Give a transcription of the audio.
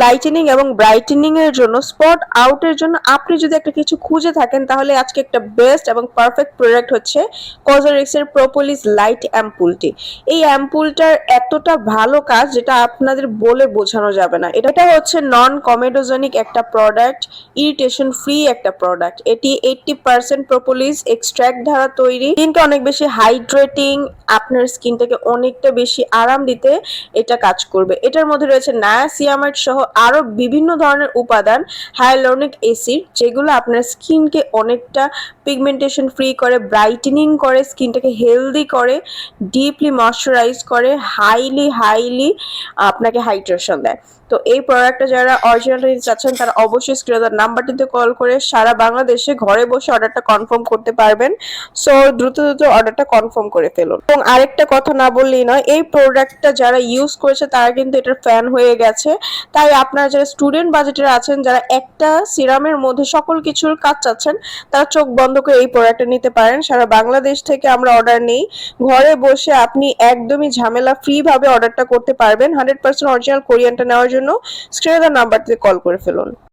Lightning এবং brightening এর জন্য স্পট আউটের জন্য আপনি যদি একটা কিছু খুঁজে থাকেন, তাহলে আজকে একটা বেস্ট এবং পারফেক্ট প্রোডাক্ট হচ্ছে কজারিক্স এর প্রোপোলিস লাইট অ্যাম্পুলটি এই অ্যাম্পুলটার এতটা ভালো কাজ, যেটা আপনাদের বলে বোঝানো যাবে না। এটা হচ্ছে নন কমেডোজেনিক একটা প্রোডাক্ট ইরিটেশন ফ্রি একটা প্রোডাক্ট এটি এইটটি পার্সেন্ট প্রোপোলিস এক্সট্র্যাক্ট দ্বারা তৈরি। স্কিনকে অনেক বেশি হাইড্রেটিং আপনার স্কিনটাকে অনেকটা বেশি আরাম দিতে এটা কাজ করবে। এটার মধ্যে রয়েছে নায়াসিয়ামাইড সহ আরও বিভিন্ন ধরনের উপাদান, হায়ালুরনিক অ্যাসিড, যেগুলো আপনার স্কিনকে অনেকটা পিগমেন্টেশন ফ্রি করে, ব্রাইটেনিং করে, স্কিনটাকে হেলদি করে, ডিপলি ময়শ্চারাইজ করে, হাইলি হাইলি আপনাকে হাইড্রেশন দেয়। তো এই প্রোডাক্টটা যারা অরিজিনাল নিতে চাচ্ছেন, তারা অবশ্যই স্ক্রিনের নাম্বারটিতে কল করে সারা বাংলাদেশে ঘরে বসে অর্ডারটা কনফার্ম করতে পারবেন। সো দ্রুত দ্রুত অর্ডারটা কনফার্ম করে ফেলুন। এবং আরেকটা কথা না বললেই নয়, এই প্রোডাক্টটা যারা ইউজ করেছে তারা কিন্তু এটার ফ্যান হয়ে গেছে। তাই আপনারা যারা স্টুডেন্ট বাজেটের আছেন, যারা একটা সিরামের মধ্যে সকল কিছুর কাজ চাচ্ছেন, তারা চোখ বন্ধ করে এই প্রোডাক্টটা নিতে পারেন। সারা বাংলাদেশ থেকে আমরা অর্ডার নেই। ঘরে বসে আপনি একদমই ঝামেলা ফ্রি ভাবে অর্ডারটা করতে পারবেন। হান্ড্রেড পার্সেন্ট অরিজিনাল কোরিয়ানটা নেওয়ার জন্য স্ক্রিনে নাম্বারটিতে কল করে ফেলুন।